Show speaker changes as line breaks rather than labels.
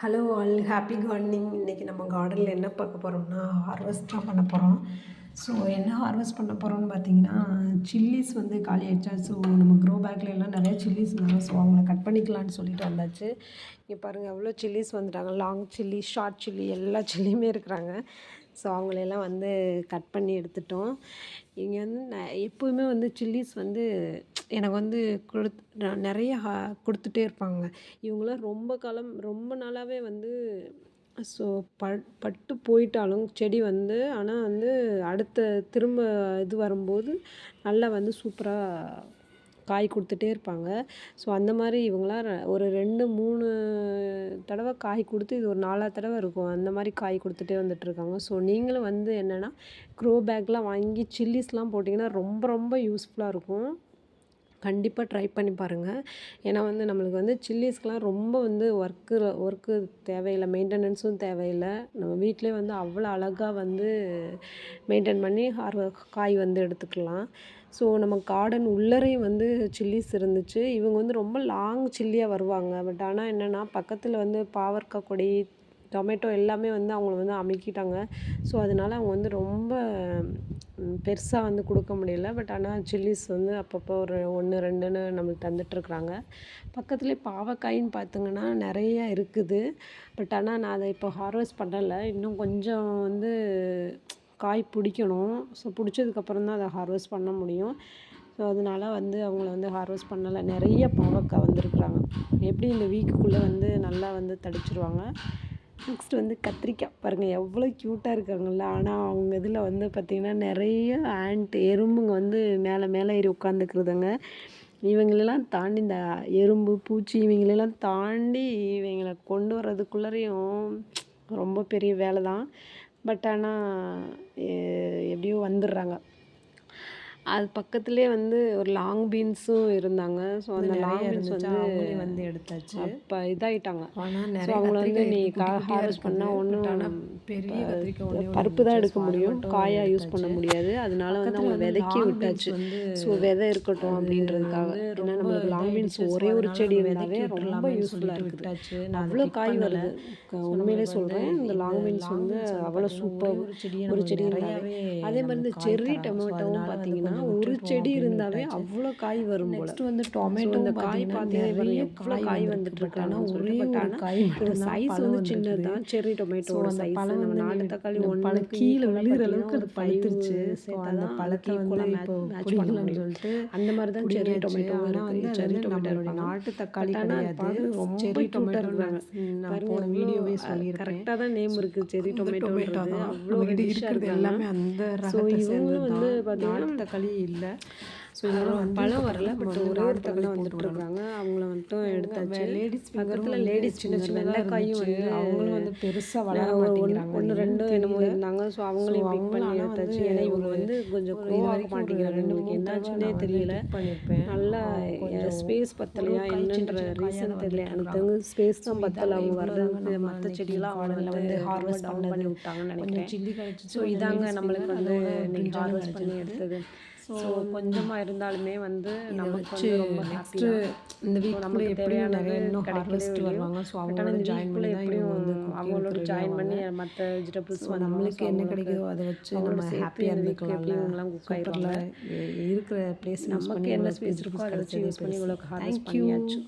Hello all happy gardening இன்றைக்கி நம்ம கார்டனில் என்ன பார்க்க போகிறோம்னா ஹார்வெஸ்ட்டாக பண்ண போகிறோம் ஸோ என்ன ஹார்வெஸ்ட் பண்ண போகிறோம்னு பார்த்தீங்கன்னா சில்லிஸ் வந்து காலி ஆகிடுச்சா ஸோ நம்ம க்ரோ பேக்கில் எல்லாம் நிறைய சில்லிஸ் இருந்தாங்க. ஸோ அவங்கள கட் பண்ணிக்கலான்னு சொல்லிட்டு வந்தாச்சு. இங்கே பாருங்கள் எவ்வளோ சில்லிஸ் வந்துட்டாங்க. லாங் சில்லி ஷார்ட் சில்லி எல்லா சில்லியுமே இருக்கிறாங்க. ஸோ அவங்களையெல்லாம் வந்து கட் பண்ணி எடுத்துட்டோம். இங்கே வந்து நான் எப்போவுமே வந்து சில்லிஸ் வந்து எனக்கு வந்து கொடுத் நிறைய ஹா கொடுத்துட்டே இருப்பாங்க. இவங்களாம் ரொம்ப காலம் ரொம்ப நாளாகவே வந்து ஸோ பட் பட்டு போயிட்டாலும் செடி வந்து ஆனால் வந்து அடுத்த திரும்ப இது வரும்போது நல்லா வந்து சூப்பராக காய் கொடுத்துட்டே இருப்பாங்க. ஸோ அந்த மாதிரி இவங்களாம் ஒரு ரெண்டு மூணு தடவை காய் கொடுத்து இது ஒரு நாலாவது தடவை இருக்கும். அந்த மாதிரி காய் கொடுத்துட்டே வந்துட்டுருக்காங்க. ஸோ நீங்களும் வந்து என்னென்னா க்ரோ பேக்லாம் வாங்கி சில்லிஸ்லாம் போட்டிங்கன்னா ரொம்ப ரொம்ப யூஸ்ஃபுல்லாக இருக்கும். கண்டிப்பாக ட்ரை பண்ணி பாருங்கள் ஏன்னா வந்து நம்மளுக்கு வந்து சில்லிஸ்க்கெலாம் ரொம்ப வந்து ஒர்க்கு ஒர்க்கு தேவையில்லை மெயின்டெனன்ஸும் தேவையில்லை. நம்ம வீட்டிலே வந்து அவ்வளோ அழகாக வந்து மெயின்டைன் பண்ணி ஹார்வ காய் வந்து எடுத்துக்கலாம். ஸோ நம்ம கார்டன் உள்ளரையும் வந்து சில்லிஸ் இருந்துச்சு. இவங்க வந்து ரொம்ப லாங் சில்லியாக வருவாங்க. பட் ஆனால் என்னென்னா பக்கத்தில் வந்து பாவற்காய் கொடி டொமேட்டோ எல்லாமே வந்து அவங்கள வந்து அமுக்கிட்டாங்க. ஸோ அதனால அவங்க வந்து ரொம்ப பெருசாக வந்து கொடுக்க முடியல. பட் ஆனால் சில்லிஸ் வந்து அப்பப்போ ஒரு ஒன்று ரெண்டுன்னு நம்மளுக்கு தந்துட்டுருக்குறாங்க. பக்கத்துலேயே பாவக்காயின்னு பார்த்திங்கன்னா நிறைய இருக்குது. பட் ஆனால் நான் அதை இப்போ ஹார்வெஸ்ட் பண்ணலை. இன்னும் கொஞ்சம் வந்து காய் பிடிக்கணும். ஸோ பிடிச்சதுக்கப்புறம் தான் அதை ஹார்வெஸ்ட் பண்ண முடியும். ஸோ அதனால வந்து அவங்கள வந்து ஹார்வெஸ்ட் பண்ணலை. நிறைய பாவக்காய் வந்திருக்குறாங்க. எப்படி இந்த வீக்குக்குள்ளே வந்து நல்லா வந்து தடிச்சிருவாங்க? நெக்ஸ்ட் வந்து கத்திரிக்காய். பாருங்கள் எவ்வளோ க்யூட்டாக இருக்காங்கல்ல. ஆனால் அவங்க இதில் வந்து பார்த்திங்கன்னா நிறைய ஆண்ட் எறும்புங்க வந்து மேலே மேலே ஏறி உட்காந்துக்கிறதுங்க இவங்களெல்லாம் தாண்டி இந்த எறும்பு பூச்சி இவங்களெல்லாம் தாண்டி இவங்களை கொண்டு வர்றதுக்குள்ளரையும் ரொம்ப பெரிய வேலை தான் பட் ஆனால் எப்படியோ வந்துடுறாங்க. அது பக்கத்துலேயே வந்து ஒரு லாங் பீன்ஸும் இருந்தாங்க. ஸோ அந்த லாங் பீன்ஸ் வந்து
வந்து எடுத்தாச்சு.
அப்போ இதாயிட்டாங்க.
ஆனால்
ஸோ அவங்கள வந்து நீ கா ஹார்வெஸ்ட் பண்ணால். ஒன்றும்
பெரிய
பருப்பு தான். எடுக்க முடியும். காயாக யூஸ் பண்ண. முடியாது. அதனால வந்து அவங்க விதைக்கி விட்டாச்சு. ஸோ விதை இருக்கட்டும் அப்படின்றதுக்காக. ஏன்னா நம்மளுக்கு லாங் பீன்ஸ். ஒரே ஒரு செடி இருந்தாவே
விதைக்கி
ரொம்ப யூஸ்ஃபுல்லாக இருக்குது. அவ்வளோ காய். வருது. உண்மையிலே சொல்கிறேன் இந்த லாங் பீன்ஸ் வந்து அவ்வளோ
பார்த்தீங்கன்னா
சூப்பர்
ஒரே செடியே
ஒரு செடி இருந்தாவே அதே மாதிரி இந்த செர்ரி டொமேட்டோவும்
வந்து
பார்த்தீங்கன்னா ஒரு செடி இருந்தாவே. அவ்வளோ காய் வரும் போல.
நெக்ஸ்ட் வந்து டொமேட்டோ
இந்த காய் பார்த்தீங்கன்னா எவ்வளோ காய் வந்துட்டு இருக்கு ஆனால் ஒரே ஒரு காய் சைஸ் வந்து. சின்னது. தான் செர்ரி
ஸோ
டொமேட்டோட சைஸ் நம்ம நாட்டு தக்காளி ஒன்றுக்கு
கீழே விழுகிற அளவுக்கு அது பழுத்துருச்சு அந்த பழத்தை வந்து இப்போ பிடிக்கலாம்னு சொல்லிட்டு
அந்த மாதிரி தான்
பிடிங்கியாச்சு.
டொமேட்டோ
வந்து வந்து
டொமேட்டோ
நாட்டு தக்காளி கிடையாது.
ரொம்ப ஆ
டொமேட்டோ. நான் போன வீடியோவே சொல்லியிருப்பேன்
கரெக்டாக தான் நேம் இருக்குது
இந்த டொமேட்டோ
அவ்வளோ
இருக்கிறது எல்லாமே அந்த ரகத்தை சேர்ந்தது
வந்து பார்த்தீங்கன்னா
நாட்டு தக்காளி இல்லை ஸோ இதெல்லாம்
பழம் வரல பட் ஒரே தக்காளி
தக்காளி
வந்துட்டு. இருக்காங்க அவங்கள மட்டும் எடுத்தாச்சு
லேடிஸ்
பக்கத்துல லேடிஸ் சின்ன சின்ன வெள்ளைக்காயும் வந்து
அவங்களும் வந்து பெருசா வளர மாட்டேங்கிறாங்க
ஒன்று ரெண்டு என்னமோ. இருந்தாங்க ஸோ அவங்களையும் பிக் பண்ணி எடுத்தாச்சு ஏன்னா இவங்க வந்து கொஞ்சம்
ஒரு
க்ரோ
இது
ஆக
வரைக்கும் ஒரு
மாட்டேங்கிறாங்க
தடவை
என்னாச்சுன்னே தெரியல
பண்ணியிருப்பேன்.
நல்லா ஸ்பேஸ் பத்தலையா என்னன்ற ரீசன் தெரியல எனக்கு தெரிஞ்சு ஸ்பேஸ் தான் பத்தலை அவங்க
இவ்வளவு
மற்ற செடியெல்லாம் அவங்க
garden ல
வந்து ஹார்வெஸ்ட் பண்ணி. விட்டாங்கன்னு நினைக்கிறேன் ஸோ இதாங்க நம்மளுக்கு வந்து இன்னைக்கு ஹார்வெஸ்ட் பண்ணி. எடுத்தது
ஸோ
கொஞ்சமாக இருந்தாலுமே வந்து நமக்கு ரொம்ப
இந்த வீக்குள்ள
நமக்கு
எப்படியும் நிறைய இன்னும்
இல்லையோ?
வருவாங்க? ஸோ அவங்களோட ஜாயின் பண்ணி
எப்படியும்
வந்து
அவங்களோட ஜாயின் பண்ணி. மற்ற வெஜிடபிள்ஸ்
நம்மளுக்கு என்ன கிடைக்குதோ அதை வச்சு நம்ம ஹாப்பியாக இருந்துக்கலாம்ல.
இவங்கெல்லாம் குக் ஆயிடுவாங்க
இருக்கிற பிளேஸ்
நமக்கு என்ன ஸ்பேஸ் இருக்கோ அதை வச்சு யூஸ் பண்ணி இவ்வளோ ஹார்வெஸ்ட் பண்ணியாச்சு.